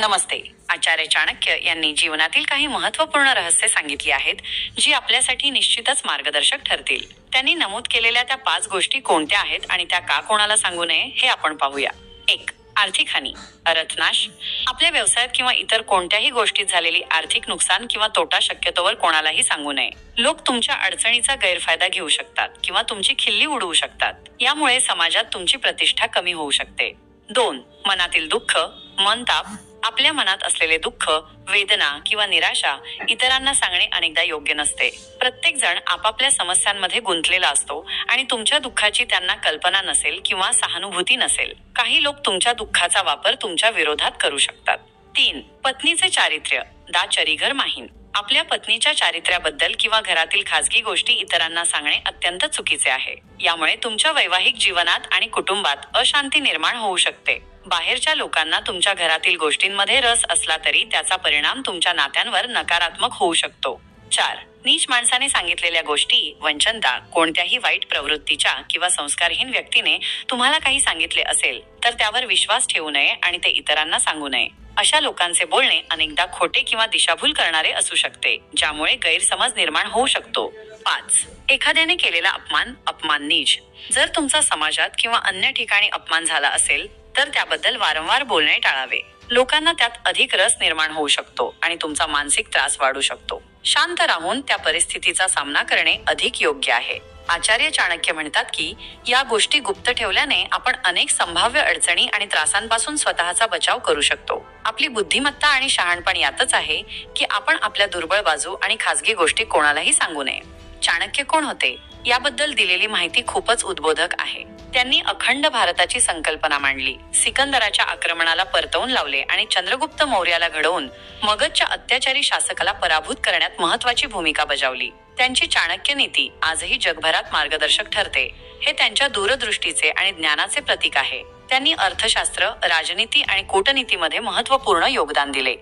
नमस्ते. आचार्य चाणक्य यांनी जीवनातील काही महत्त्वपूर्ण रहस्य सांगितली आहेत जी आपल्यासाठी निश्चितच मार्गदर्शक ठरतील. त्यांनी नमूद केलेल्या त्या पाच गोष्टी कोणत्या आहेत आणि त्या का कोणाला सांगू नये हे आपण पाहूया. एक आर्थिक हानी. रथनाश आपल्या व्यवसायात किंवा इतर कोणत्याही गोष्टीत झालेली आर्थिक नुकसान किंवा तोटा शक्यतोवर कोणालाही सांगू नये. लोक तुमच्या अडचणीचा गैरफायदा घेऊ शकतात किंवा तुमची खिल्ली उडवू शकतात. यामुळे समाजात तुमची प्रतिष्ठा कमी होऊ शकते. दोन मनातील दुःख. मनताप आपल्या मनात असलेले दुःख वेदना किंवा निराशा इतरांना सांगणे अनेकदा योग्य नसते. प्रत्येक जण आपापल्या समस्यांमध्ये गुंतलेला असतो आणि तुमच्या दुःखाची त्यांना कल्पना नसेल किंवा सहानुभूती नसेल. काही लोक तुमच्या दुःखाचा वापर तुमच्या विरोधात करू शकतात. तीन पत्नीचे चारित्र्य. दा चरीघर माहीन. आपल्या पत्नीच्या चारित्र्याबद्दल किंवा घरातील खासगी गोष्टी इतरांना सांगणे अत्यंत चुकीचे आहे. यामुळे तुमच्या वैवाहिक जीवनात आणि कुटुंबात अशांती निर्माण होऊ शकते. बाहेरच्या लोकांना तुमच्या घरातील गोष्टींमध्ये रस असला तरी त्याचा परिणाम तुमच्या नात्यांवर नकारात्मक होऊ शकतो. चार. नीच माणसाने सांगितलेल्या गोष्टी वंचनता कोणत्याही वाईट प्रवृत्तीच्या किंवा संस्कारहीन व्यक्तीने तुम्हाला काही सांगितले असेल तर त्यावर विश्वास ठेवू नये आणि ते इतरांना सांगू नये. अशा लोकांचे बोलणे अनेकदा खोटे किंवा दिशाभूल करणारे असू शकते ज्यामुळे गैरसमज निर्माण होऊ शकतो. पाच. एखाद्याने केलेला अपमान अपमान नीच. जर तुमचा समाजात किंवा अन्य ठिकाणी अपमान झाला असेल तर त्याबद्दल वारंवार बोलणे टाळावे. लोकांना त्यात अधिक रस निर्माण होऊ शकतो आणि तुमचा मानसिक त्रास वाढू शकतो. शांत राहून त्या परिस्थितीचा सामना करणे अधिक योग्य आहे. आचार्य चाणक्य म्हणतात की या गोष्टी गुप्त ठेवल्याने आपण अनेक संभाव्य अडचणी आणि त्रासांपासून स्वतःचा बचाव करू शकतो. आपली बुद्धिमत्ता आणि शहाणपण यातच आहे की आपण आपल्या दुर्बळ बाजू आणि खासगी गोष्टी कोणालाही सांगू नये. चाणक्य कोण होते? याबद्दल दिलेली माहिती खूपच उद्बोधक आहे. त्यांनी अखंड भारताची संकल्पना मांडली. सिकंदराच्या आक्रमणाला परतवून लावले आणि चंद्रगुप्त मौर्याला घडवून मगधच्या अत्याचारी शासकाला पराभूत करण्यात महत्वाची भूमिका बजावली. त्यांची चाणक्य नीती आजही जगभरात मार्गदर्शक ठरते. हे त्यांच्या दूरदृष्टीचे आणि ज्ञानाचे प्रतीक आहे. त्यांनी अर्थशास्त्र राजनीती आणि कूटनीतीमध्ये महत्त्वपूर्ण योगदान दिले.